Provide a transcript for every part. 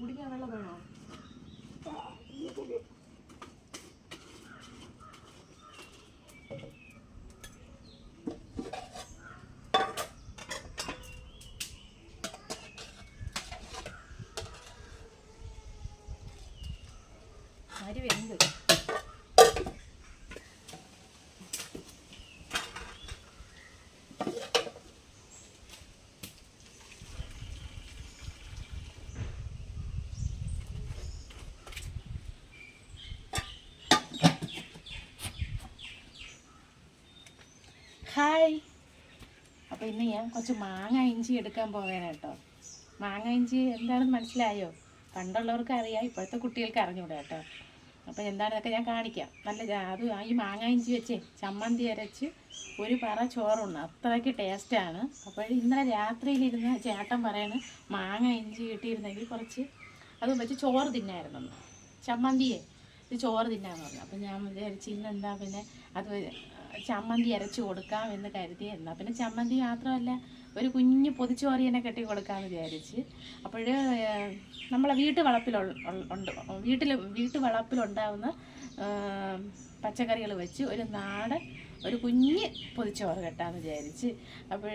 കുടിക്കാൻ വെള്ളം. വേണോ അരി ഹായ്. അപ്പോൾ ഇന്ന് ഞാൻ കുറച്ച് മാങ്ങ ഇഞ്ചി എടുക്കാൻ പോവേന കേട്ടോ. മാങ്ങ ഇഞ്ചി എന്താണെന്ന് മനസ്സിലായോ? പണ്ടുള്ളവർക്ക് അറിയാം ഇപ്പോഴത്തെ കുട്ടികൾക്ക് അറിഞ്ഞൂടെ കേട്ടോ. അപ്പോൾ എന്താണെന്നൊക്കെ ഞാൻ കാണിക്കാം. നല്ല അത് ഈ മാങ്ങ ഇഞ്ചി വെച്ച് ചമ്മന്തി അരച്ച് ഒരു പറ ചോറുണ്ട് അത്രയ്ക്ക് ടേസ്റ്റാണ് അപ്പോൾ ഇന്നലെ രാത്രിയിലിരുന്ന് ചേട്ടൻ പറയാണ് മാങ്ങ ഇഞ്ചി കിട്ടിയിരുന്നെങ്കിൽ കുറച്ച് അത് വെച്ച് ചോറ് തിന്നായിരുന്നു ചമ്മന്തിയെ ചോറ് തിന്നാന്ന് പറഞ്ഞു. അപ്പം ഞാൻ വിചാരിച്ചു ഇന്നെന്താ പിന്നെ അത് ചമ്മന്തി അരച്ചു കൊടുക്കാം എന്ന് കരുതി എന്നാൽ പിന്നെ ചമ്മന്തി മാത്രമല്ല ഒരു കുഞ്ഞു പൊതിച്ചോറിയനെ കെട്ടി കൊടുക്കാമെന്ന് വിചാരിച്ച്. അപ്പോൾ നമ്മളെ വീട്ടു വളപ്പിൽ ഉണ്ട്. വീട്ടിൽ വീട്ടു വളപ്പിലുണ്ടാവുന്ന പച്ചക്കറികൾ വെച്ച് ഒരു നാടൻ ഒരു കുഞ്ഞ് പൊതിച്ചോറ് കെട്ടാമെന്ന് വിചാരിച്ച്. അപ്പോൾ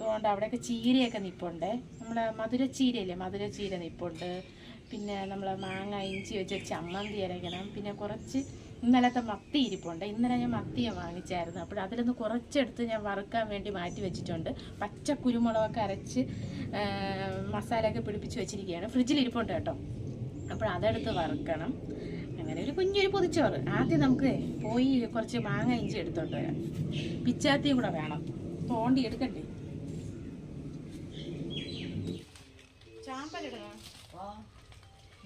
അതുകൊണ്ട് അവിടെയൊക്കെ ചീരയൊക്കെ നിപ്പുണ്ട്. നമ്മളെ മധുരച്ചീരയില്ലേ മധുരച്ചീര നിപ്പുണ്ട്. പിന്നെ നമ്മളെ മാങ്ങ ഇഞ്ചി വെച്ച് ചമ്മന്തി അരയ്ക്കണം. പിന്നെ കുറച്ച് ഇന്നലത്തെ മത്തി ഇരിപ്പുണ്ട്. ഇന്നലെ ഞാൻ മത്തിയെ വാങ്ങിച്ചായിരുന്നു. അപ്പോൾ അതിലൊന്ന് കുറച്ചെടുത്ത് ഞാൻ വറുക്കാൻ വേണ്ടി മാറ്റി വെച്ചിട്ടുണ്ട്. പച്ച കുരുമുളകൊക്കെ അരച്ച് മസാലയൊക്കെ പിടിപ്പിച്ച് വെച്ചിരിക്കുകയാണ്. ഫ്രിഡ്ജിൽ ഇരിപ്പുണ്ട് കേട്ടോ. അപ്പോൾ അതെടുത്ത് വറുക്കണം. അങ്ങനെ ഒരു കുഞ്ഞൊരു പൊതിച്ചോറ്. ആദ്യം നമുക്ക് പോയി കുറച്ച് മാങ്ങ ഇഞ്ചി എടുത്തോണ്ട് വരാം. പിച്ചാത്തിയും കൂടെ വേണം. തോണ്ടി എടുക്കണ്ടേ? ചാമ്പലിടണം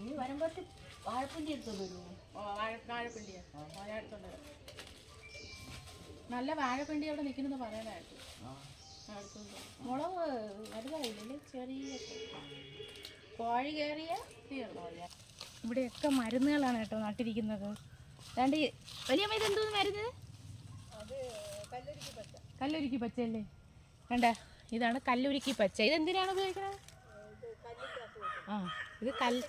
നീ വരുമ്പോഴത്തെ വാഴപ്പുഞ്ചി എടുത്തോണ്ട് വരുമോ വാഴപ്പിണ്ടിയാ. നല്ല വാഴപ്പിണ്ടി അവിടെ നിൽക്കുന്നത് പറയാനായിട്ട്. മുളക് വലുതായില്ലേ? ചെറിയ കോഴി കയറിയ തീർന്നു ഇവിടെയൊക്കെ മരുന്നുകളാണ് കേട്ടോ നട്ടിരിക്കുന്നത്. രണ്ട് വലിയമ്മ ഇത് എന്തോ മരുന്ന് കല്ലുരുക്കി പച്ച. അല്ലേ കണ്ട ഇതാണ് കല്ലുരുക്കി പച്ച. ഇതെന്തിനാണ് ഉപയോഗിക്കുന്നത് ആ ഇത് കല്ല്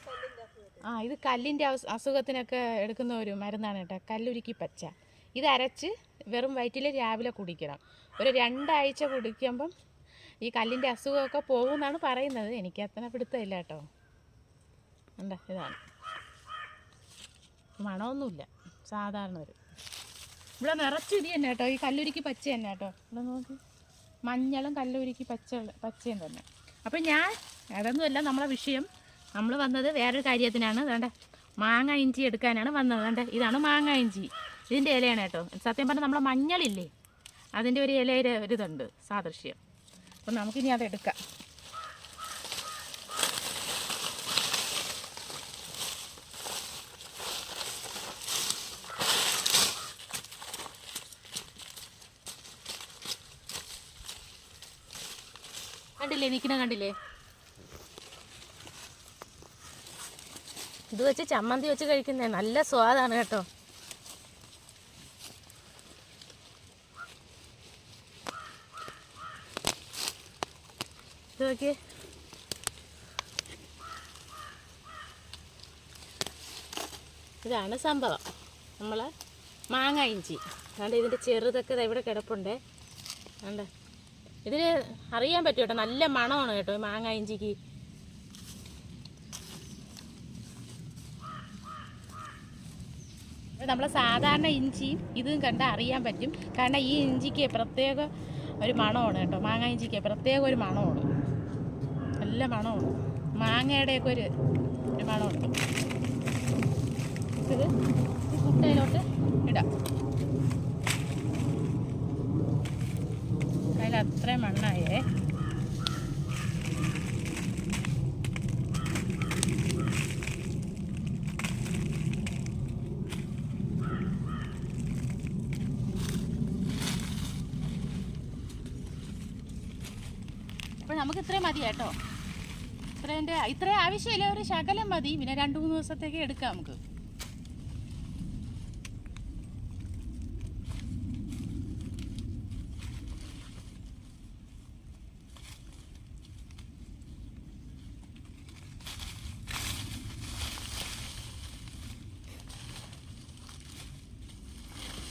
ആ ഇത് കല്ലിന്റെ അസുഖത്തിനൊക്കെ എടുക്കുന്ന ഒരു മരുന്നാണ് കേട്ടോ കല്ലുരുക്കി പച്ച. ഇത് അരച്ച് വെറും വയറ്റിൽ രാവിലെ കുടിക്കണം. ഒരു രണ്ടാഴ്ച കുടിക്കുമ്പം ഈ കല്ലിന്റെ അസുഖമൊക്കെ പോകുമെന്നാണ് പറയുന്നത്. എനിക്ക് അത്ര പിടുത്തമില്ല കേട്ടോ. ഉണ്ട് ഇതാണ്. മണമൊന്നുമില്ല സാധാരണ ഒരു. ഇവിടെ നിറച്ച് ഇത് തന്നെ കേട്ടോ ഈ കല്ലുരുക്കി പച്ച തന്നെ കേട്ടോ. ഇവിടെ നോക്കി. മഞ്ഞളും കല്ലുരുക്കി പച്ച പച്ചയും തന്നെ. അപ്പം ഞാൻ അതൊന്നുമല്ല നമ്മളെ വിഷയം. നമ്മൾ വന്നത് വേറൊരു കാര്യത്തിനാണ്. വേണ്ട മാങ്ങ ഇഞ്ചി എടുക്കാനാണ് വന്നത്. വേണ്ട ഇതാണ് മാങ്ങ ഇഞ്ചി. ഇതിന്റെ ഇലയാണ് കേട്ടോ. സത്യം പറഞ്ഞാൽ നമ്മളെ മഞ്ഞളില്ലേ? അതിന്റെ ഒരു ഇലയുടെ ഒരു ഇതുണ്ട് സാദൃശ്യം. അപ്പം നമുക്കിനി അതെടുക്കാം കണ്ടില്ലേ? നിൽക്കുന്ന കണ്ടില്ലേ? ഇത് വെച്ച് ചമ്മന്തി വെച്ച് കഴിക്കുന്നേ. നല്ല സ്വാദാണ് കേട്ടോ. ഇത് ഇതാണ് സംഭവം. നമ്മൾ മാങ്ങ ഇഞ്ചി. അതുകൊണ്ട് ഇതിന്റെ ചെറുതൊക്കെ ഇവിടെ കിടപ്പുണ്ടേ. അതുകൊണ്ട് ഇതിന് അറിയാൻ പറ്റും കേട്ടോ. നല്ല മണമാണ് കേട്ടോ മാങ്ങ ഇഞ്ചിക്ക്. നമ്മളെ സാധാരണ ഇഞ്ചിയും ഇതും കണ്ട് അറിയാൻ പറ്റും. കാരണം ഈ ഇഞ്ചിക്ക് പ്രത്യേക ഒരു മണമാണ് കേട്ടോ. മാങ്ങ ഇഞ്ചിക്ക് പ്രത്യേക ഒരു മണമാണ്. നല്ല മണമാണ്. മാങ്ങയുടെയൊക്കെ ഒരു ഒരു മണമുണ്ട് ഇത് മുട്ടയിലോട്ട് ഇടാം. അതിൽ അത്രയും മണ്ണായേ. നമുക്ക് ഇത്രയും മതി കേട്ടോ. ഇത്രേന്റെ ഇത്രയും ആവശ്യമില്ല ഒരു ശകലം മതി. പിന്നെ രണ്ട് മൂന്ന് ദിവസത്തേക്ക് എടുക്കാം നമുക്ക്.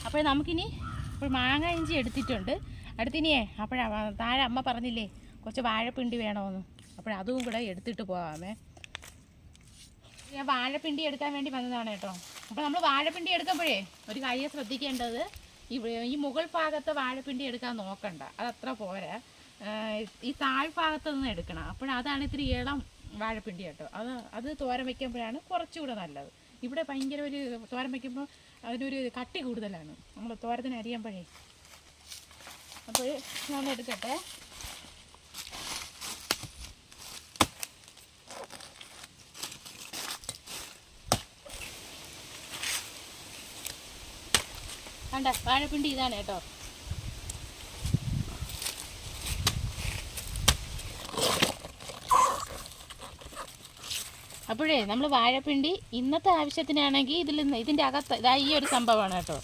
അപ്പോൾ നമുക്കിനി ഇപ്പോൾ മാങ്ങ ഇഞ്ചി എടുത്തിട്ടുണ്ട്. അടുത്തിനിയേ അപ്പോഴാ താഴെ അമ്മ പറഞ്ഞില്ലേ കുറച്ച് വാഴപ്പിണ്ടി വേണമെന്ന് അപ്പോൾ അതും കൂടെ എടുത്തിട്ട് പോകാമേ ഞാൻ വാഴപ്പിണ്ടി എടുക്കാൻ വേണ്ടി വന്നതാണ് കേട്ടോ. അപ്പോൾ നമ്മൾ വാഴപ്പിണ്ടി എടുക്കുമ്പോഴേ ഒരു കാര്യം ശ്രദ്ധിക്കേണ്ടത് ഈ ഈ മുകൾ ഭാഗത്തെ വാഴപ്പിണ്ടി എടുക്കാൻ നോക്കണ്ട. അതത്ര പോരാ. ഈ താഴ്ഭാഗത്ത് നിന്ന് എടുക്കണം. അപ്പോഴതാണ് ഇത്തിരി ഇളം വാഴപ്പിണ്ടി കേട്ടോ. അത് അത് തോരൻ വയ്ക്കുമ്പോഴാണ് കുറച്ചുകൂടെ നല്ലത്. ഇവിടെ ഭയങ്കര ഒരു തോരൻ വയ്ക്കുമ്പോൾ അതിനൊരു കട്ടി കൂടുതലാണ്. നമ്മൾ തോരത്തിന് അരിയുമ്പോഴേ. അപ്പോൾ ഞാൻ എടുക്കട്ടെ. വേണ്ട വാഴപ്പിണ്ടി ഇതാണ് കേട്ടോ. അപ്പോഴേ നമ്മൾ വാഴപ്പിണ്ടി ഇന്നത്തെ ആവശ്യത്തിനാണെങ്കിൽ ഇതിൽ ഇതിന്റെ അകത്ത് ഇതാ ഈ ഒരു സംഭവമാണ് കേട്ടോ.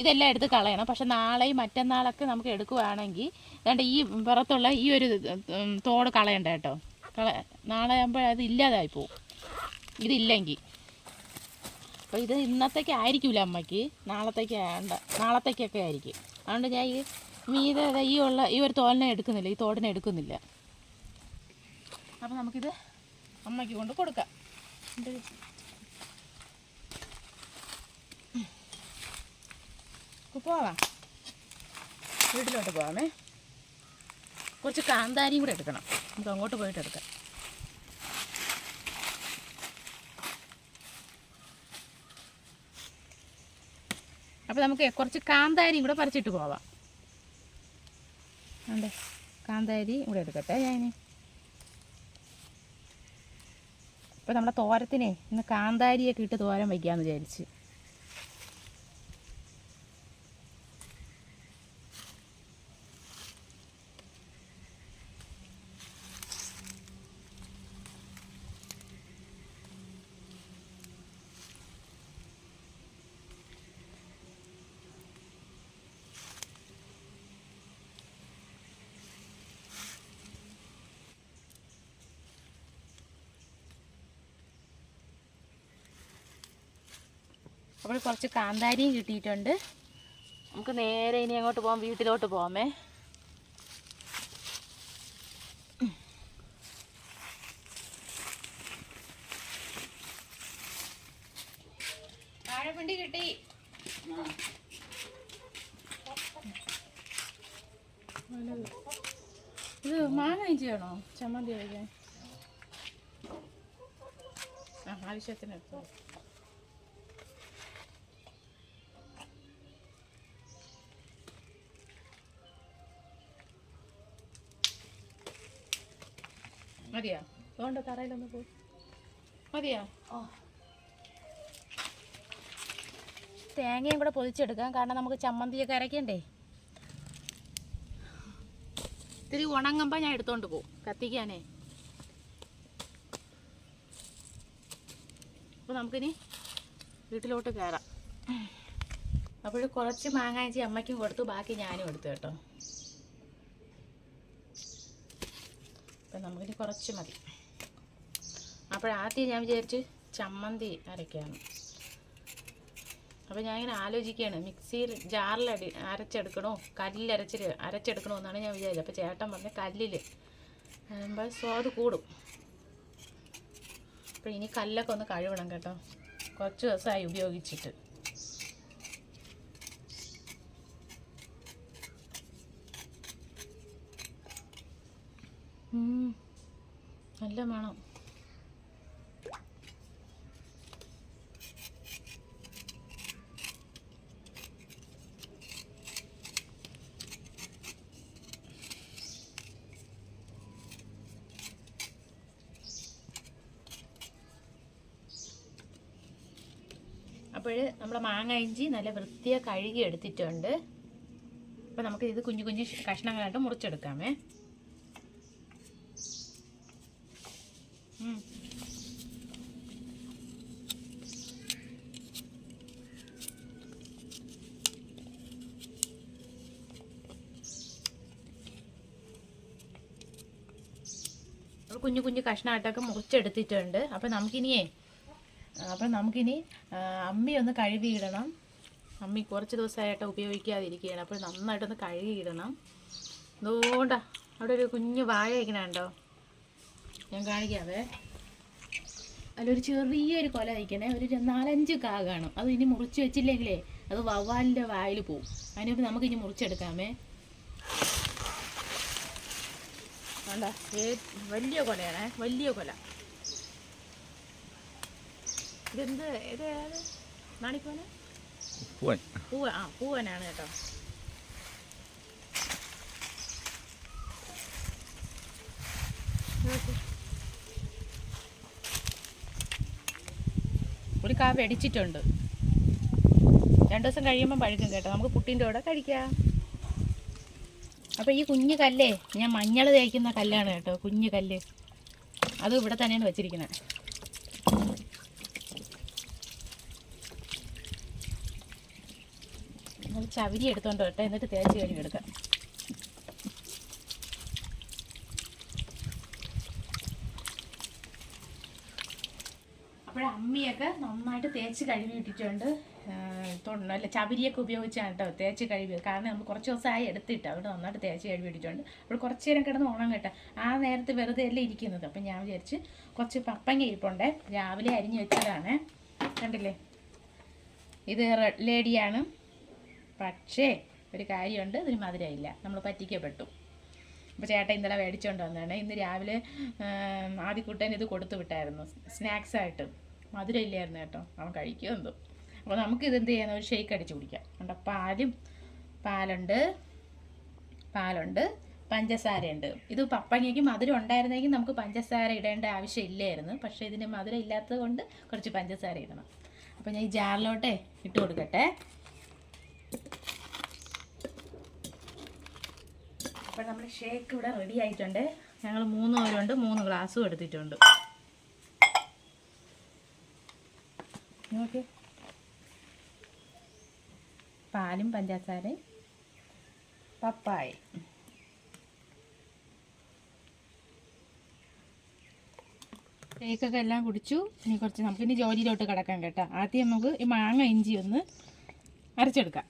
ഇതെല്ലാം എടുത്ത് കളയണം. പക്ഷെ നാളെയും മറ്റന്നാളൊക്കെ നമുക്ക് എടുക്കുവാണെങ്കിൽ അതുകൊണ്ട് ഈ പുറത്തുള്ള ഈ ഒരു തോട് കളയണ്ട കേട്ടോ. കള നാളെ ആകുമ്പോൾ അത് ഇല്ലാതായി പോവും. ഇതില്ലെങ്കിൽ. അപ്പോൾ ഇത് ഇന്നത്തേക്ക് ആയിരിക്കില്ല അമ്മയ്ക്ക്. നാളത്തേക്ക് വേണ്ട. നാളത്തേക്കൊക്കെ ആയിരിക്കും. അതുകൊണ്ട് ഞാൻ ഈ മീത ഈ ഉള്ള ഈ ഒരു തോലിനെ എടുക്കുന്നില്ല. ഈ തോടിനെ എടുക്കുന്നില്ല. അപ്പോൾ നമുക്കിത് അമ്മയ്ക്ക് കൊണ്ട് കൊടുക്കാം. പോവാം. വീട്ടിലോട്ട് പോവാമേ. കുറച്ച് കാന്താരിയും കൂടെ എടുക്കണം. നമുക്ക് അങ്ങോട്ട് പോയിട്ട് എടുക്കാം. അപ്പോൾ നമുക്ക് കുറച്ച് കാന്താരിയും കൂടെ പറിച്ചിട്ട് പോവാം. അതെ കാന്താരി കൂടെ എടുക്കട്ടെ ഞാൻ. ഇപ്പോൾ നമ്മുടെ തോരത്തിനെ ഇന്ന് കാന്താരിയൊക്കെ ഇട്ട് തോരൻ വയ്ക്കാമെന്ന് വിചാരിച്ച്. അപ്പോൾ കുറച്ച് കാന്താരിയും കിട്ടിയിട്ടുണ്ട്. നമുക്ക് നേരെ ഇനി അങ്ങോട്ട് പോകാം വീട്ടിലോട്ട് പോകാമേ വാഴപ്പിണ്ടി കിട്ടി. ഇത് മാങ്ങ വേണോ ചമ്മന്തി കഴിക്കാൻ. ആവശ്യത്തിന് എടുത്തോ അതുകൊണ്ട് തറയിലൊന്ന് പോയി. മതിയോ? ഓ തേങ്ങയും കൂടെ പൊതിച്ചെടുക്കാം. കാരണം നമുക്ക് ചമ്മന്തിയൊക്കെ അരയ്ക്കണ്ടേ? ഇത്തിരി ഉണങ്ങുമ്പോൾ ഞാൻ എടുത്തോണ്ട് പോകും കത്തിക്കാനേ. അപ്പോൾ നമുക്കിനി വീട്ടിലോട്ട് കയറാം അപ്പോൾ കുറച്ച് മാങ്ങാഞ്ചി അമ്മയ്ക്കും കൊടുത്തു. ബാക്കി ഞാനും എടുത്തു കേട്ടോ. അപ്പം നമുക്കിനി കുറച്ച് മതി. അപ്പോഴാദ്യം ഞാൻ വിചാരിച്ച് ചമ്മന്തി അരയ്ക്കാമെന്ന് അപ്പോൾ ഞാൻ ഇങ്ങനെ ആലോചിക്കുകയാണ് മിക്സിയിൽ ജാറിൽ അടി അരച്ചെടുക്കണോ കല്ലിൽ അരച്ച് അരച്ചെടുക്കണോ എന്നാണ് ഞാൻ വിചാരിച്ചത്. അപ്പോൾ ചേട്ടൻ പറഞ്ഞ കല്ലിൽ. ആകുമ്പോൾ സ്വാദ് കൂടും. അപ്പോൾ ഇനി കല്ലൊക്കെ ഒന്ന് കഴുകണം കേട്ടോ. കുറച്ച് ദിവസമായി ഉപയോഗിച്ചിട്ട്. നല്ല മണം. അപ്പോൾ നമ്മൾ മാങ്ങ ഇഞ്ചി നല്ല വൃത്തിയെ കഴുകി എടുത്തിട്ടുണ്ട്. അപ്പോൾ നമുക്ക് ഇത് കുഞ്ഞു കുഞ്ഞു കഷ്ണങ്ങളായിട്ട് മുറിച്ചെടുക്കാമേ. കുഞ്ഞു കുഞ്ഞു കഷ്ണമായിട്ടൊക്കെ മുറിച്ചെടുത്തിട്ടുണ്ട്. അപ്പോൾ നമുക്കിനിയേ അപ്പം നമുക്കിനി അമ്മി ഒന്ന് കഴുകിയിടണം. അമ്മി കുറച്ച് ദിവസമായിട്ട് ഉപയോഗിക്കാതിരിക്കുകയാണ്. അപ്പോൾ നന്നായിട്ടൊന്ന് കഴുകിയിടണം. അതുകൊണ്ട അവിടെ ഒരു കുഞ്ഞ് വാഴ ഇരിക്കണുണ്ടോ ഞാൻ കാണിക്കാവേ. അതിലൊരു ചെറിയൊരു കൊല വയ്ക്കണേ. ഒരു നാലഞ്ച് കാ കാണും. അത് ഇനി മുറിച്ച് വെച്ചില്ലെങ്കിലേ അത് വവ്വാലിന്റെ വായിൽ പോവും. അതിനൊപ്പം നമുക്ക് ഇനി മുറിച്ചെടുക്കാമേ. വേണ്ട വലിയ കൊലയാണേ. വലിയ കൊല. ഇതെന്ത്? ഇത് ഏത്? പൂവൻ. പൂവൻ. പൂവ ആ പൂവനാണ് കേട്ടോ. ഒരു കാ വെടിച്ചിട്ടുണ്ട് രണ്ടു ദിവസം കഴിയുമ്പോൾ പഴുക്കും കേട്ടോ. നമുക്ക് പുട്ടിന്റെ കൂടെ കഴിക്കാം. അപ്പോൾ ഈ കുഞ്ഞു കല്ലേ? ഞാൻ മഞ്ഞൾ തേക്കുന്ന കല്ലാണ് കേട്ടോ കുഞ്ഞു കല്ല്. അത് ഇവിടെ തന്നെയാണ് വെച്ചിരിക്കുന്നത്. നമ്മൾ ചവിരി എടുത്തോണ്ട് വരട്ടെ എന്നിട്ട് തേച്ച് കഴുകി എടുക്കാം. അപ്പോൾ അമ്മിയൊക്കെ നന്നായിട്ട് തേച്ച് കഴുകി ഇട്ടിട്ടുണ്ട് അല്ല ചവിരിയൊക്കെ ഉപയോഗിച്ചാണ് കേട്ടോ തേച്ച് കഴുകി. കാരണം നമ്മൾ കുറച്ച് ദിവസമായി എടുത്തിട്ട് അതുകൊണ്ട് നന്നായിട്ട് തേച്ച് കഴുകി ഇട്ടിട്ടുണ്ട് അപ്പോൾ കുറച്ച് നേരം കിടന്ന് ഓണം കേട്ടോ. ആ നേരത്ത് വെറുതെ അല്ലേ ഇരിക്കുന്നത്. അപ്പം ഞാൻ വിചാരിച്ച് കുറച്ച് പപ്പങ്ങ ഇരിപ്പുണ്ടേ. രാവിലെ അരിഞ്ഞ് വെച്ചതാണ്. കണ്ടില്ലേ? ഇത് ലേഡിയാണ്. പക്ഷേ ഒരു കാര്യമുണ്ട് ഇതിന് മധുരമില്ല. നമ്മൾ പറ്റിക്കപ്പെട്ടു. അപ്പോൾ ചേട്ടൻ ഇന്നലെ മേടിച്ചുകൊണ്ട് വന്നതാണ്. ഇന്ന് രാവിലെ ആദ്യക്കുട്ടൻ ഇത് കൊടുത്തു വിട്ടായിരുന്നു. സ്നാക്സായിട്ട് മധുരം ഇല്ലായിരുന്നു കേട്ടോ. അവൻ കഴിക്കുമോ എന്തോ. അപ്പോൾ നമുക്ക് ഇത് എന്ത് ചെയ്യാൻ ഒരു ഷേക്ക് അടിച്ച് കുടിക്കാം. കണ്ടോ? പാലും പാലുണ്ട് പാലുണ്ട് പഞ്ചസാരയുണ്ട്. ഇത് പപ്പങ്ങയ്ക്ക് മധുരം ഉണ്ടായിരുന്നെങ്കിൽ നമുക്ക് പഞ്ചസാര ഇടേണ്ട ആവശ്യമില്ലായിരുന്നു. പക്ഷേ ഇതിന് മധുരം ഇല്ലാത്തത് കൊണ്ട് കുറച്ച് പഞ്ചസാര ഇടണം. അപ്പോൾ ഞാൻ ഈ ജാറിലോട്ടേ ഇട്ട് കൊടുക്കട്ടെ. അപ്പോൾ നമ്മൾ ഷേക്ക് ഇവിടെ റെഡി ആയിട്ടുണ്ട്. ഞങ്ങൾ മൂന്ന് പേരുണ്ട് മൂന്ന് ഗ്ലാസ്സും എടുത്തിട്ടുണ്ട്. നോക്കി. പാലും പഞ്ചസാരയും പപ്പായ ഷേക്കൊക്കെ എല്ലാം കുടിച്ചു. ഇനി കുറച്ച് നമുക്ക് ഇനി ജോലിയിലോട്ട് കിടക്കാം കേട്ടോ. ആദ്യം നമുക്ക് ഈ മാങ്ങ ഇഞ്ചി ഒന്ന് അരച്ചെടുക്കാം.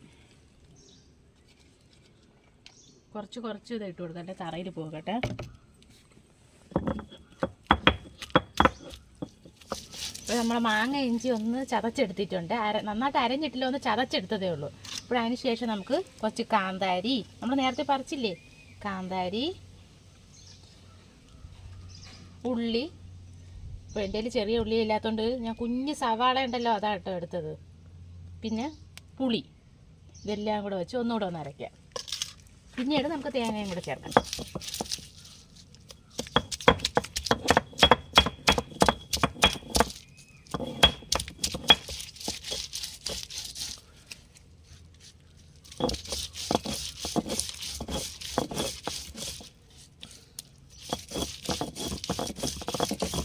കുറച്ച് കുറച്ച് ഇത് ഇട്ട് കൊടുക്കട്ടെ തറയിൽ പോകട്ടെ. ഇപ്പോൾ നമ്മൾ മാങ്ങ ഇഞ്ചി ഒന്ന് ചതച്ചെടുത്തിട്ടുണ്ട്. അര നന്നായിട്ട് അരഞ്ഞിട്ടില്ല ഒന്ന് ചതച്ചെടുത്തതേ ഉള്ളൂ. അപ്പോൾ അതിന് ശേഷം നമുക്ക് കുറച്ച് കാന്താരി. നമ്മൾ നേരത്തെ പറിച്ചില്ലേ? കാന്താരി ഉള്ളി. ഇപ്പോൾ എന്റെ കയ്യിൽ ചെറിയ ഉള്ളി ഇല്ലാത്തതുകൊണ്ട് ഞാൻ കുഞ്ഞ് സവാള ഉണ്ടല്ലോ അതാട്ടോ എടുത്തത്. പിന്നെ പുളി. ഇതെല്ലാം കൂടെ വെച്ച് ഒന്നുകൂടെ ഒന്ന് അരയ്ക്കാം. പിന്നീട് നമുക്ക് തേങ്ങയും കൂടെ ചേർക്കാം.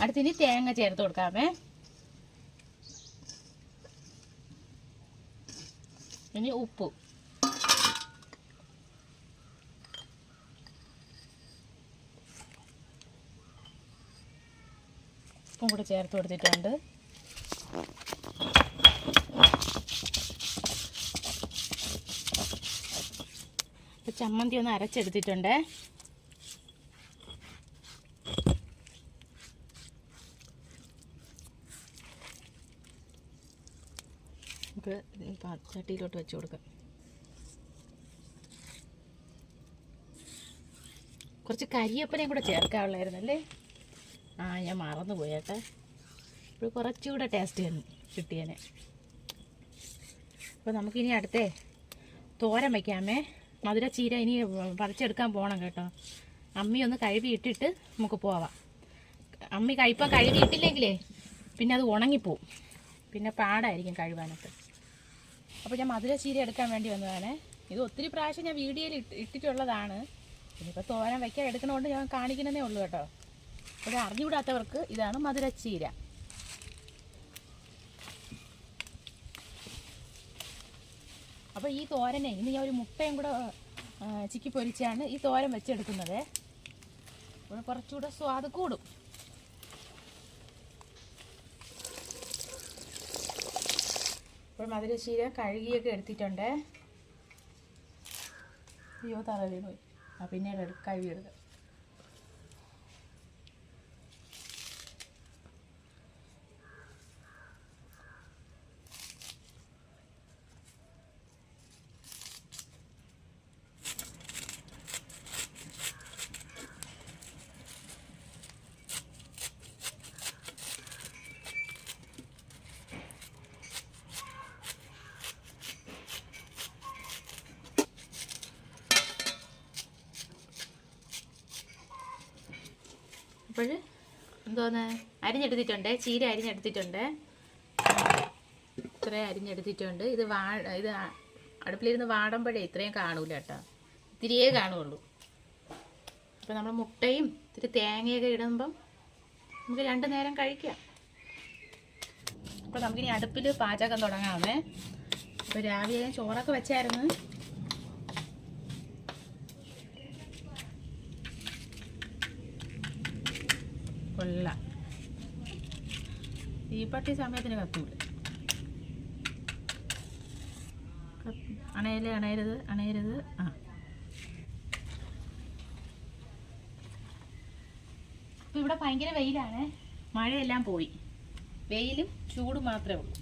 അടുത്തിനി തേങ്ങ ചേർത്ത് കൊടുക്കാമേ. ഇനി ഉപ്പ്. കൂടെ ചേർത്ത് കൊടുത്തിട്ടുണ്ട്. ചമ്മന്തി ഒന്ന് അരച്ചെടുത്തിട്ടുണ്ട്. നമുക്ക് ചട്ടിയിലോട്ട് വെച്ച് കൊടുക്കാം. കുറച്ച് കരിയപ്പനയും കൂടെ ചേർക്കാനുള്ളായിരുന്നു അല്ലേ ആ ഞാൻ മറന്നു പോയേട്ടെ ഇപ്പോൾ കുറച്ചുകൂടെ ടേസ്റ്റ് കിട്ടിയേനെ. അപ്പോൾ നമുക്കിനി അടുത്തേ തോരൻ വയ്ക്കാമേ മധുര ചീര ഇനി പറിച്ചെടുക്കാൻ പോകണം കേട്ടോ. അമ്മി ഒന്ന് കഴുകി ഇട്ടിട്ട് നമുക്ക് പോവാം. അമ്മി കഴിപ്പം കഴുകി ഇട്ടില്ലെങ്കിലേ പിന്നെ അത് ഉണങ്ങിപ്പോവും. പിന്നെ പാടായിരിക്കും കഴുകാനൊക്കെ. അപ്പോൾ ഞാൻ മധുര ചീര എടുക്കാൻ വേണ്ടി വന്നതാണ്. ഇത് ഒത്തിരി പ്രാവശ്യം ഞാൻ വീഡിയോയിൽ ഇട്ട് ഇട്ടിട്ടുള്ളതാണ്. ഇനിയിപ്പോൾ തോരൻ വയ്ക്കാൻ എടുക്കണോണ്ട് ഞാൻ കാണിക്കണമെന്നേ ഉള്ളൂ കേട്ടോ. ഇത് അറിഞ്ഞുകൂടാത്തവർക്ക് ഇതാണ് മധുര ചീര അപ്പോൾ ഈ തോരനെ ഇന്ന് ഞാൻ ഒരു മുട്ടയും കൂടെ ചിക്കി പൊരിച്ചാണ് ഈ തോരൻ വെച്ചെടുക്കുന്നത്. അപ്പോൾ കുറച്ചുകൂടെ സ്വാദ് കൂടും. ഇപ്പോൾ മധുരശീര കഴുകിയൊക്കെ എടുത്തിട്ടുണ്ട്. അയ്യോ തറ പോയി. ആ പിന്നീട് കഴുകിയെടുക്കാം അപ്പോൾ എന്തോന്ന് അരിഞ്ഞെടുത്തിട്ടുണ്ട് ചീര അരിഞ്ഞെടുത്തിട്ടുണ്ട്. ഇത്രയും അരിഞ്ഞെടുത്തിട്ടുണ്ട്. ഇത് വാ ഇത് അടുപ്പിലിരുന്ന് വാടുമ്പോഴേ ഇത്രയും കാണൂല കേട്ടോ. ഇത്തിരിയേ കാണുള്ളൂ. അപ്പോൾ നമ്മൾ മുട്ടയും ഇത്തിരി തേങ്ങയൊക്കെ ഇടുമ്പം നമുക്ക് രണ്ട് നേരം കഴിക്കാം. അപ്പോൾ നമുക്കിനി അടുപ്പിൽ പാചകം തുടങ്ങാമേ അപ്പോൾ രാവിലെ ചോറൊക്കെ വെച്ചായിരുന്നു. കൊള്ളാം. തീപ്പട്ടി സമയത്തിന് കത്തൂല. കത്ത്- അണയൽ അണയരുത് അണയരുത്. ആ. ഇപ്പം ഇവിടെ ഭയങ്കര വെയിലാണ്. മഴയെല്ലാം പോയി. വെയിലും ചൂടും മാത്രമേ ഉള്ളൂ.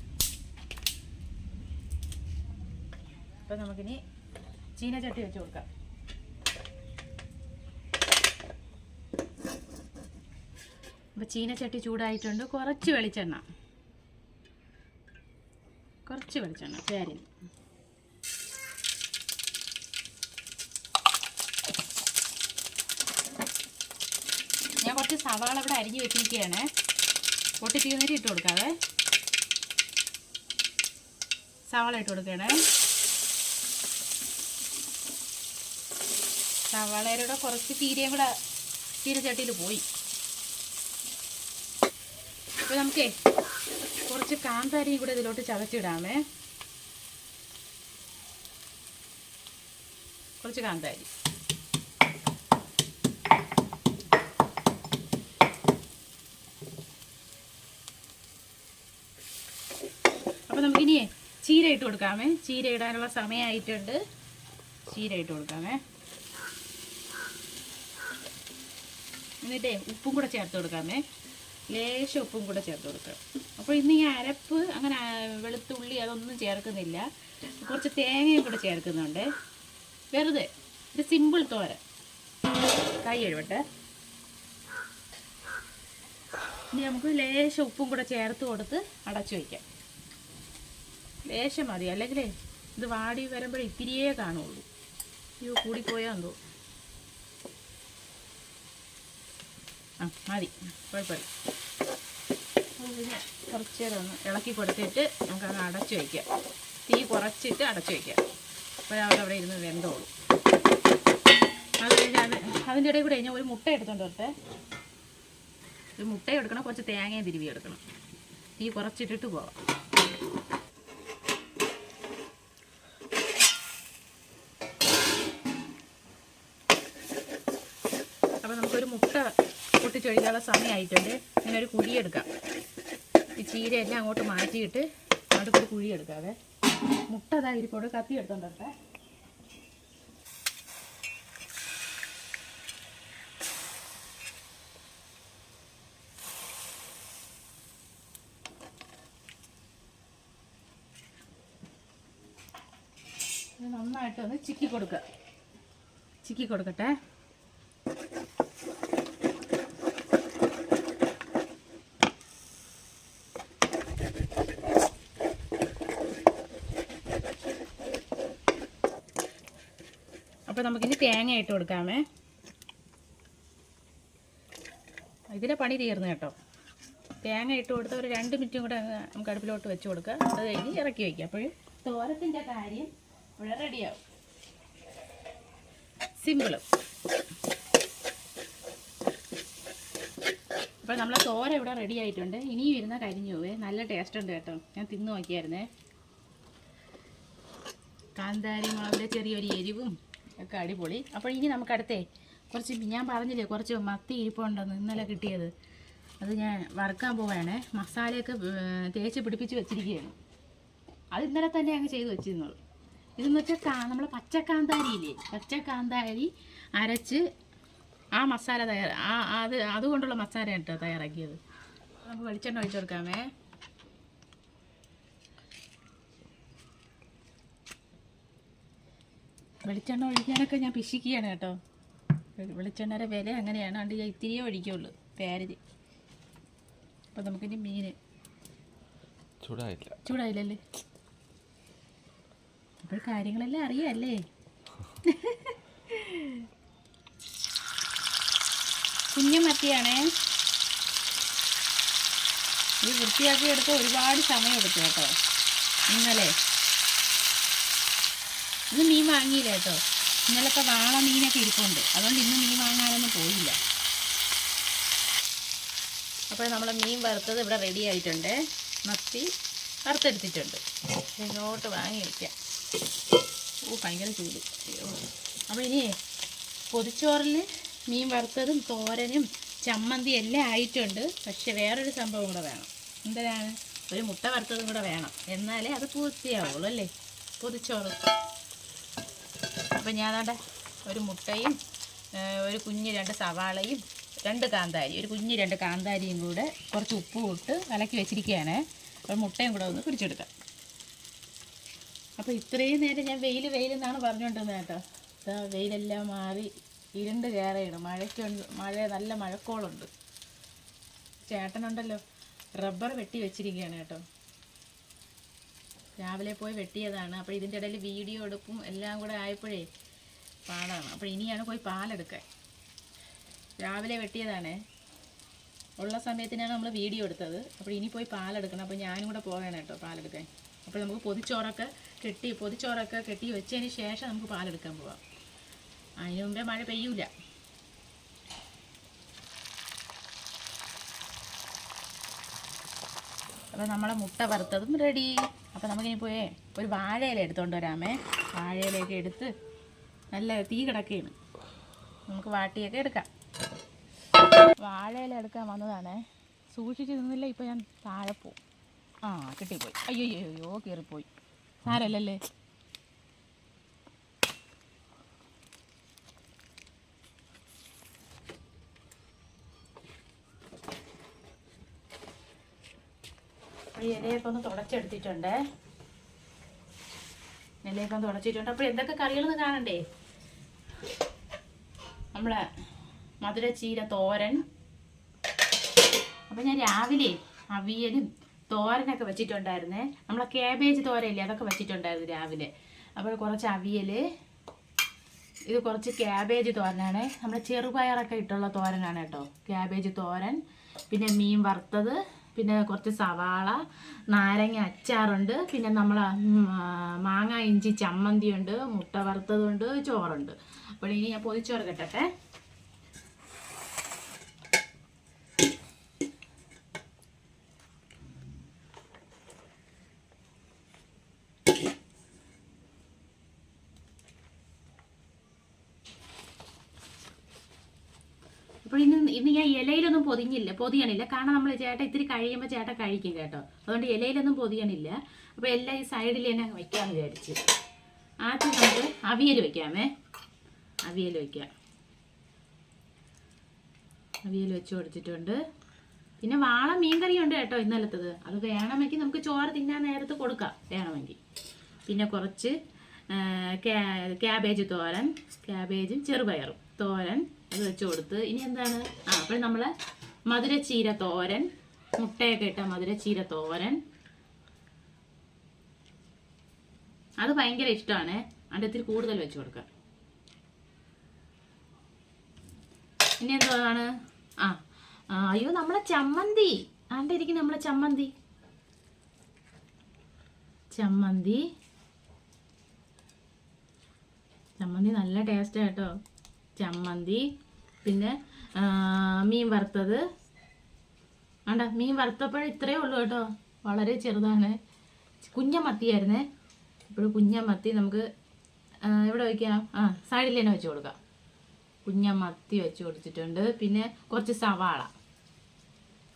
അപ്പം നമുക്കിനി ചീനച്ചട്ടി വെച്ച് കൊടുക്കാം. അപ്പോൾ ചീനച്ചട്ടി ചൂടായിട്ടുണ്ട്. കുറച്ച് വെളിച്ചെണ്ണ. കുറച്ച് വെളിച്ചെണ്ണ. ചേരിന് ഞാൻ കുറച്ച് സവാള ഇവിടെ അരിഞ്ഞ് വെച്ചിരിക്കുകയാണ്. പൊട്ടി തീർന്നിട്ട് ഇട്ട് കൊടുക്കാതെ സവാള ഇട്ട് കൊടുക്കണേ സവാളയുടെ കുറച്ച് തീരയും കൂടെ തീരച്ചട്ടിയിൽ പോയി. അപ്പോൾ നമുക്കേ കുറച്ച് കാന്താരിയും കൂടെ ഇതിലോട്ട് ചതച്ചിടാമേ. കുറച്ച് കാന്താരി. അപ്പോൾ നമുക്കിനിയേ ചീര ഇട്ട് കൊടുക്കാമേ. ചീര ഇടാനുള്ള സമയമായിട്ടുണ്ട് ചീര ഇട്ട് കൊടുക്കാമേ. എന്നിട്ടേ ഉപ്പും കൂടെ ചേർത്ത് കൊടുക്കാമേ. ലേശം ഉപ്പും കൂടെ ചേർത്ത് കൊടുക്കുക അപ്പോൾ ഇന്ന് ഈ അരപ്പ് അങ്ങനെ വെളുത്തുള്ളി അതൊന്നും ചേർക്കുന്നില്ല. കുറച്ച് തേങ്ങയും കൂടെ ചേർക്കുന്നുണ്ട്. വെറുതെ ഒരു സിമ്പിൾ തോര കൈ എഴുവട്ടെ ഇനി നമുക്ക് ലേശം ഉപ്പും കൂടെ ചേർത്ത് കൊടുത്ത് അടച്ചു വയ്ക്കാം. ലേശം മതി. അല്ലെങ്കിലേ ഇത് വാടി വരുമ്പോഴേ ഇത്തിരിയേ കാണുള്ളൂ. അയ്യോ കൂടിപ്പോയാ എന്തോ. ആ മതി. കുഴപ്പമില്ല അതിന് കുറച്ച് നേരം ഒന്ന് ഇളക്കി കൊടുത്തിട്ട് നമുക്ക് അങ്ങ് അടച്ചു വയ്ക്കാം. തീ കുറച്ചിട്ട് അടച്ചു വയ്ക്കാം. അപ്പോഴവിടെ അവിടെ ഇരുന്ന് വെന്തോളും. അത് കഴിഞ്ഞാൽ അതിന്റെ ഇടയിൽ കൂടെ ഞാൻ ഒരു മുട്ട എടുത്തോണ്ട് വരട്ടെ. ഒരു മുട്ട എടുക്കണം കുറച്ച് തേങ്ങയും തിരുവി എടുക്കണം. തീ കുറച്ചിട്ടിട്ട് പോവാം അപ്പോൾ നമുക്കൊരു മുട്ട പൊട്ടിച്ചൊഴിക്കാനുള്ള സമയമായിട്ടുണ്ട്. ഇങ്ങനെ ഒരു കുഴിയെടുക്കാം ഈ ചീരയെല്ലാം അങ്ങോട്ട് മാറ്റിയിട്ട് അവിടെ അടുത്തൊരു കുഴിയെടുക്കാവേ മുട്ട അതാ ഇരിപ്പോട് കത്തി എടുത്തോണ്ടേ ഇത് നന്നായിട്ട് ഒന്ന് ചിക്കി കൊടുക്കുക ചിക്കി കൊടുക്കട്ടെ അപ്പോൾ നമുക്കിനി തേങ്ങ ഇട്ട് കൊടുക്കാമേ. ഇതിലെ പണി തീർന്നു കേട്ടോ. തേങ്ങ ഇട്ട് കൊടുത്ത് ഒരു രണ്ട് മിനിറ്റും കൂടെ നമുക്ക് അടുപ്പിലോട്ട് വെച്ച് കൊടുക്കുക അത് കഴിഞ്ഞ് ഇറക്കി വയ്ക്കുക അപ്പോഴും തോരത്തിന്റെ കാര്യം ഇവിടെ റെഡിയാവും. സിമ്പിൾ അപ്പോൾ നമ്മളെ തോര ഇവിടെ റെഡി ആയിട്ടുണ്ട്. ഇനിയും ഇരുന്ന കരിഞ്ഞു പോവേ. നല്ല ടേസ്റ്റ് ഉണ്ട് കേട്ടോ. ഞാൻ തിന്നു നോക്കിയായിരുന്നേ. കാന്താരി മുളകിന്റെ ചെറിയൊരു എരിവും ഒക്കെ അടിപൊളി. അപ്പോൾ ഇനി നമുക്ക് അടുത്തേ കുറച്ച് ഞാൻ പറഞ്ഞില്ലേ കുറച്ച് മത്തി ഇരിപ്പുണ്ടെന്ന് ഇന്നലെ കിട്ടിയത്. അത് ഞാൻ വറുക്കാൻ പോവുകയാണേ മസാലയൊക്കെ തേച്ച് പിടിപ്പിച്ച് വെച്ചിരിക്കുകയാണ്. അത് ഇന്നലെ തന്നെ അങ്ങ് ചെയ്ത് വെച്ചിരുന്നുള്ളൂ. ഇതെന്ന് വെച്ചാൽ നമ്മൾ പച്ചക്കാന്താരിയില്ലേ പച്ചക്കാന്താരി അരച്ച് ആ മസാല തയ്യാർ ആ അത് അതുകൊണ്ടുള്ള മസാലയാണ് കേട്ടോ തയ്യാറാക്കിയത്. നമുക്ക് വെളിച്ചെണ്ണ ഒഴിച്ചു കൊടുക്കാമേ. വെളിച്ചെണ്ണ ഒഴിക്കാനൊക്കെ ഞാൻ പിശിക്കുകയാണ് കേട്ടോ. വെളിച്ചെണ്ണയുടെ വില അങ്ങനെയാണ്. അതുകൊണ്ട് ഞാൻ ഇത്തിരിയേ ഒഴിക്കുള്ളൂ. പേരിൽ അപ്പം നമുക്കിനി മീൻ. ചൂടായില്ല. ചൂടായില്ലല്ലേ? അപ്പോൾ കാര്യങ്ങളെല്ലാം അറിയാമല്ലേ കുഞ്ഞു മത്തിയാണേ. ഇത് വൃത്തിയാക്കി എടുത്ത് ഒരുപാട് സമയം എടുത്തു കേട്ടോ. ഇന്നലെ. ഇന്ന് മീൻ വാങ്ങിയില്ല കേട്ടോ. ഇന്നലത്തെ വാള മീനൊക്കെ ഇരിപ്പുണ്ട്. അതുകൊണ്ട് ഇന്ന് മീൻ വാങ്ങാനൊന്നും പോയില്ല. അപ്പോൾ നമ്മൾ മീൻ വറുത്തത് ഇവിടെ റെഡി ആയിട്ടുണ്ട്. മത്തി വറുത്തെടുത്തിട്ടുണ്ട്. ഇങ്ങോട്ട് വാങ്ങി വയ്ക്കാം ഓ ഭയങ്കര ചൂട്. അപ്പോൾ ഇനി പൊതിച്ചോറിൽ മീൻ വറുത്തതും തോരനും ചമ്മന്തി എല്ലാം ആയിട്ടുണ്ട്. പക്ഷെ വേറൊരു സംഭവം കൂടെ വേണം. എന്തിനാണ്? ഒരു മുട്ട വറുത്തതും കൂടെ വേണം. എന്നാലേ അത് പൂർത്തിയാവുള്ളൂ അല്ലേ? പൊതിച്ചോറ്. അപ്പം ഞാനാണ്ട ഒരു മുട്ടയും ഒരു കുഞ്ഞ് രണ്ട് സവാളയും രണ്ട് കാന്താരി ഒരു കുഞ്ഞ് രണ്ട് കാന്താരിയും കൂടെ കുറച്ച് ഉപ്പും ഇട്ട് കലക്കി വെച്ചിരിക്കുകയാണ്. അപ്പോൾ മുട്ടയും കൂടെ ഒന്ന് പിടിച്ചെടുക്കാം. അപ്പോൾ ഇത്രയും നേരം ഞാൻ വെയിൽ വെയിലെന്നാണ് പറഞ്ഞുകൊണ്ടിരുന്നത് കേട്ടോ. ഇതാ വെയിലെല്ലാം മാറി ഇരുണ്ട് കയറിയാണ് മഴയ്ക്കുണ്ട് മഴ നല്ല മഴക്കോളുണ്ട്. ചേട്ടനുണ്ടല്ലോ റബ്ബർ വെട്ടി വെച്ചിരിക്കുകയാണ് കേട്ടോ. രാവിലെ പോയി വെട്ടിയതാണ്. അപ്പോൾ ഇതിന്റെ ഇടയിൽ വീഡിയോ എടുപ്പും എല്ലാം കൂടെ ആയപ്പോഴേ പാടാണ്. അപ്പോൾ ഇനിയാണ് പോയി പാലെടുക്കാൻ. രാവിലെ വെട്ടിയതാണേ. ഉള്ള സമയത്തിനാണ് നമ്മൾ വീഡിയോ എടുത്തത്. അപ്പോൾ ഇനി പോയി പാലെടുക്കണം. അപ്പോൾ ഞാനും കൂടെ പോകണം കേട്ടോ പാലെടുക്കാൻ. അപ്പോൾ നമുക്ക് പൊതിച്ചോറൊക്കെ കെട്ടി പൊതിച്ചോറൊക്കെ കെട്ടി വെച്ചതിന് ശേഷം നമുക്ക് പാലെടുക്കാൻ പോവാം. അതിന് മുമ്പേ മഴ പെയ്യൂല. അപ്പോൾ നമ്മളെ മുട്ട വറുത്തതും റെഡി അപ്പോൾ നമുക്കിനി പോയേ ഒരു വാഴയില എടുത്തുകൊണ്ട് വരാമേ. വാഴയിലയൊക്കെ എടുത്ത് നല്ല തീ കിടക്കുകയാണ് നമുക്ക് വാട്ടിയൊക്കെ എടുക്കാം. വാഴയില എടുക്കാൻ വന്നതാണേ. സൂക്ഷിച്ച് നിന്നില്ല ഇപ്പോൾ ഞാൻ താഴെ പോവും ആ കിട്ടിപ്പോയി. അയ്യോ അയ്യോ കയറിപ്പോയി സാരല്ലല്ലേ? അപ്പോൾ ഇലയൊക്കെ ഒന്ന് തുടച്ചെടുത്തിട്ടുണ്ട്. ഇലയൊക്കെ ഒന്ന് തുടച്ചിട്ടുണ്ട്. അപ്പോൾ എന്തൊക്കെ കറികളെന്ന് കാണണ്ടേ? നമ്മളെ ചീര തോരൻ. അപ്പം ഞാൻ രാവിലെ അവിയലും തോരനൊക്കെ വെച്ചിട്ടുണ്ടായിരുന്നേ. നമ്മളെ കാബേജ് തോരയില്ലേ അതൊക്കെ വെച്ചിട്ടുണ്ടായിരുന്നു രാവിലെ. അപ്പോൾ കുറച്ച് അവിയൽ ഇത് കുറച്ച് ക്യാബേജ് തോരനാണ്. നമ്മുടെ ചെറുപയറൊക്കെ ഇട്ടുള്ള തോരനാണ് കേട്ടോ. ക്യാബേജ് തോരൻ പിന്നെ മീൻ വറുത്തത് പിന്നെ കുറച്ച് സവാള നാരങ്ങ അച്ചാറുണ്ട്. പിന്നെ നമ്മൾ മാങ്ങ ഇഞ്ചി ചമ്മന്തിയുണ്ട് മുട്ട വറുത്തതുണ്ട് ചോറുണ്ട്. അപ്പോൾ ഇനി ഞാൻ പൊതിച്ചോറ് കെട്ടട്ടെ അപ്പോൾ ഇന്ന് ഇന്ന് ഞാൻ ഇലയിലൊന്നും പൊതിഞ്ഞില്ല പൊതിയണില്ല. കാരണം നമ്മൾ ചേട്ടൻ ഇത്തിരി കഴിയുമ്പോൾ ചേട്ടൻ കഴിക്കും കേട്ടോ. അതുകൊണ്ട് ഇലയിലൊന്നും പൊതിയണില്ല. അപ്പോൾ എല്ലാം ഈ സൈഡിൽ തന്നെ വയ്ക്കാമെന്ന് വിചാരിച്ച്. ആദ്യം നമുക്ക് അവിയൽ വയ്ക്കാമേ അവിയൽ വയ്ക്കാം അവിയൽ വെച്ച് കൊടുത്തിട്ടുണ്ട്. പിന്നെ വാള മീൻകറി ഉണ്ട് കേട്ടോ ഇന്നലത്തത്. അത് വേണമെങ്കിൽ നമുക്ക് ചോറ് തിന്നാൻ നേരത്ത് കൊടുക്കാം വേണമെങ്കിൽ. പിന്നെ കുറച്ച് ക്യാബേജ് തോരൻ ക്യാബേജും ചെറുപയറും തോരൻ അത് വെച്ച് കൊടുത്ത്. ഇനി എന്താണ്? ആ അപ്പോൾ നമ്മൾ മധുരച്ചീര തോരൻ. മുട്ടയൊക്കെ ഇട്ട മധുരച്ചീര തോരൻ. അത് ഭയങ്കര ഇഷ്ടമാണ് അതിന്റെ ഇത്തിരി കൂടുതൽ വെച്ച് കൊടുക്കാം ഇനി എന്താണ് ആ അയ്യോ നമ്മളെ ചമ്മന്തി. ആണ്ടെ ഇരിക്കും നമ്മളെ ചമ്മന്തി? ചമ്മന്തി. ചമ്മന്തി നല്ല ടേസ്റ്റ് കേട്ടോ. ചമ്മന്തി. പിന്നെ മീൻ വറുത്തത്. വേണ്ട മീൻ വറുത്തപ്പോഴും ഇത്രയേ ഉള്ളൂ കേട്ടോ. വളരെ ചെറുതാണ്. കുഞ്ഞ കുഞ്ഞമത്തിയായിരുന്നേ ഇപ്പോൾ കുഞ്ഞമത്തി നമുക്ക് ആ, എവിടെ വയ്ക്കാം ആ സൈഡിൽ തന്നെ വെച്ച് കൊടുക്കാം. കുഞ്ഞമത്തി വെച്ച് കൊടുത്തിട്ടുണ്ട്. പിന്നെ കുറച്ച് സവാള.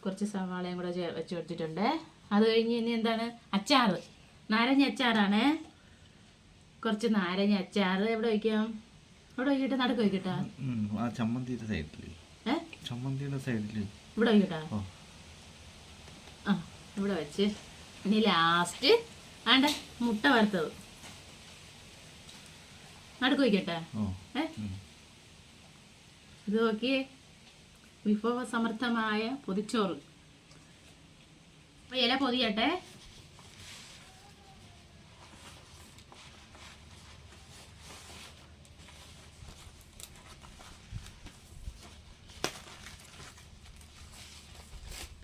കുറച്ച് സവാളയും കൂടെ വെച്ച് കൊടുത്തിട്ടുണ്ട്. അത് കഴിഞ്ഞ് ഇനി എന്താണ്? അച്ചാറ് നാരങ്ങ അച്ചാറാണ്. കുറച്ച് നാരങ്ങ അച്ചാർ. എവിടെ വയ്ക്കാം എവിടെ വയ്ക്കട്ടെ നടക്ക് വയ്ക്കട്ടെ സൈഡിൽ ഏ ചമ്മന്തിയുടെ സൈഡിൽ ഇവിടെ ഇടാ ആ. ഇവിടെ വെച്ച്. ഇനി ലാസ്റ്റ് ആണ്ട മുട്ട വറുത്തത്. നടുക്ക് വയ്ക്കട്ടെ. ഇത് നോക്കിയേ വിഭവസമർത്ഥമായ പൊതിച്ചോറ്. ഇല പൊതിയട്ടെ.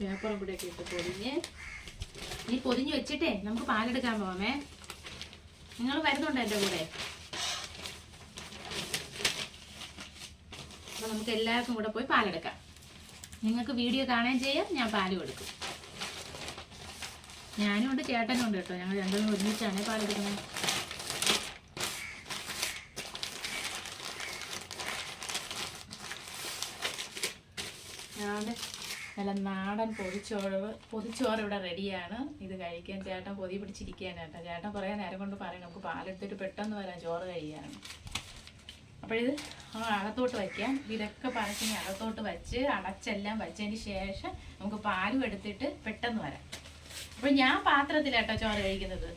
പേപ്പറും കൂടെ ഒക്കെ ഇട്ട് പൊതിഞ്ഞ്. ഈ പൊതിഞ്ഞ് വെച്ചിട്ടേ നമുക്ക് പാലെടുക്കാൻ പോവാമേ. നിങ്ങൾ വരുന്നുണ്ടോ എന്റെ കൂടെ? അപ്പം നമുക്ക് എല്ലാവർക്കും കൂടെ പോയി പാലെടുക്കാം. നിങ്ങൾക്ക് വീഡിയോ കാണുകയും ചെയ്യാം ഞാൻ പാൽ കൊടുക്കും ഞാനും ഉണ്ട് ചേട്ടനും ഉണ്ട് കേട്ടോ. ഞങ്ങൾ രണ്ടും ഒരുമിച്ചാണ് പാലെടുക്കുന്നത്. ഞാണ്ട് നല്ല നാടൻ പൊതിച്ചോറ് പൊതിച്ചോറ് ഇവിടെ റെഡിയാണ്. ഇത് കഴിക്കാൻ ചേട്ടൻ പൊതി പിടിച്ചിരിക്കുകയാണ് കേട്ടോ. ചേട്ടൻ കുറേ നേരം കൊണ്ട് പറയും നമുക്ക് പാലെടുത്തിട്ട് പെട്ടെന്ന് വരാം ചോറ് കഴിയാണ് അപ്പോഴിത് ആ അകത്തോട്ട് വയ്ക്കാം. ഇതൊക്കെ പഴച്ചിനി അകത്തോട്ട് വച്ച് അടച്ചെല്ലാം വച്ചതിന് ശേഷം നമുക്ക് പാലും എടുത്തിട്ട് പെട്ടെന്ന് വരാം. അപ്പോൾ ഞാൻ പാത്രത്തിലാട്ടോ ചോറ് കഴിക്കുന്നത്.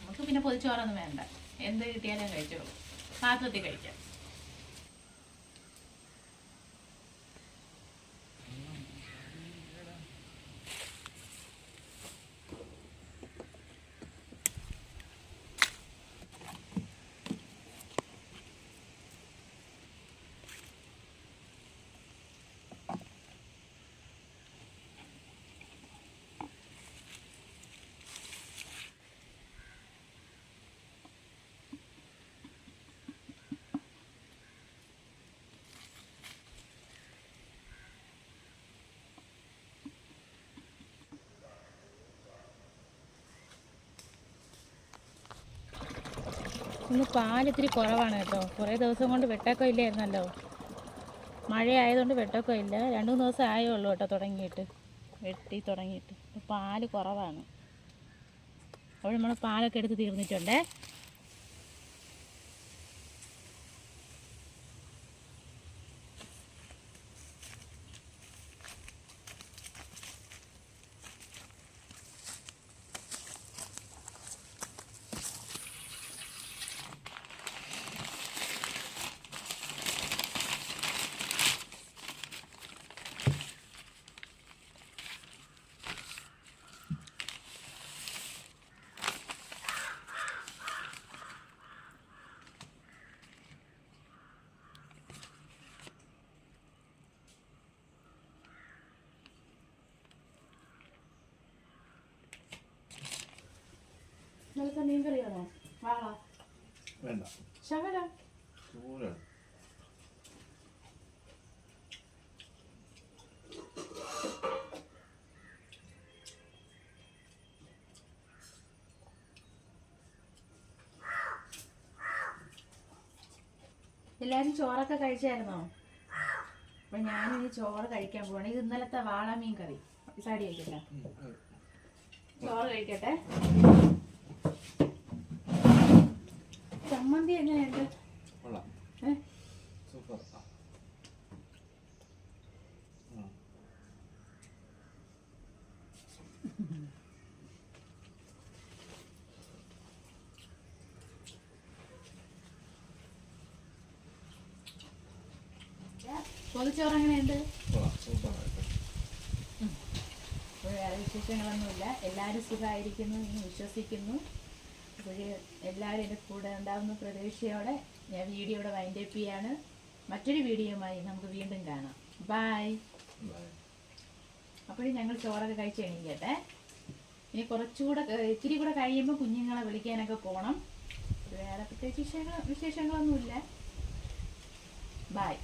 നമുക്ക് പിന്നെ പൊതിച്ചോറൊന്നും വേണ്ട. എന്ത് കിട്ടിയാലും കഴിച്ചോളൂ. പാത്രത്തിൽ കഴിക്കാം. ഇന്ന് പാൽ ഇത്തിരി കുറവാണ് കേട്ടോ. കുറേ ദിവസം കൊണ്ട് വെട്ടൊക്കെ ഇല്ലായിരുന്നല്ലോ. മഴയായതുകൊണ്ട് വെട്ടൊക്കെ ഇല്ല. രണ്ട് മൂന്ന് ദിവസം ആയേ ഉള്ളൂ കേട്ടോ തുടങ്ങിയിട്ട്. വെട്ടി തുടങ്ങിയിട്ട്. പാൽ കുറവാണ്. അപ്പോൾ നമ്മൾ പാലൊക്കെ എടുത്ത് തീർന്നിട്ടുണ്ടേ. ഇന്നലത്തെ മീൻ കറിയാണോ? വാള? വേണ്ട. ശകലം? എല്ലാവരും ചോറൊക്കെ കഴിച്ചായിരുന്നോ? അപ്പൊ ഞാനിനി ചോറ് കഴിക്കാൻ പോവാണ്. ഇത് ഇന്നലത്തെ വാള മീൻ കറി സൈഡ് കഴിക്കട്ടെ ചോറ് കഴിക്കട്ടെ. ചമ്മന്തി എങ്ങനെയുണ്ട്? സൂപ്പർ. പൊതിച്ചോറ് എങ്ങനെയുണ്ട് വിശേഷങ്ങളൊന്നുമില്ല. എല്ലാവരും സുഖമായിരിക്കുന്നു എന്ന് വിശ്വസിക്കുന്നു. അപ്പോൾ എല്ലാവരും എന്റെ കൂടെ ഉണ്ടാകുന്ന പ്രതീക്ഷയോടെ ഞാൻ വീഡിയോ വൈൻഡ് അപ്പ് ചെയ്യാണ്. മറ്റൊരു വീഡിയോയുമായി നമുക്ക് വീണ്ടും കാണാം. ബായ് അപ്പോഴും ഞങ്ങൾ ചോറൊക്കെ കഴിച്ച് എണീക്കട്ടെ. ഇനി കുറച്ചുകൂടെ ഇത്തിരി കൂടെ കഴിയുമ്പോൾ കുഞ്ഞുങ്ങളെ വിളിക്കാനൊക്കെ പോകണം വേറെ പ്രത്യേകിച്ച് വിശേഷങ്ങൾ വിശേഷങ്ങളൊന്നുമില്ല. ബായ്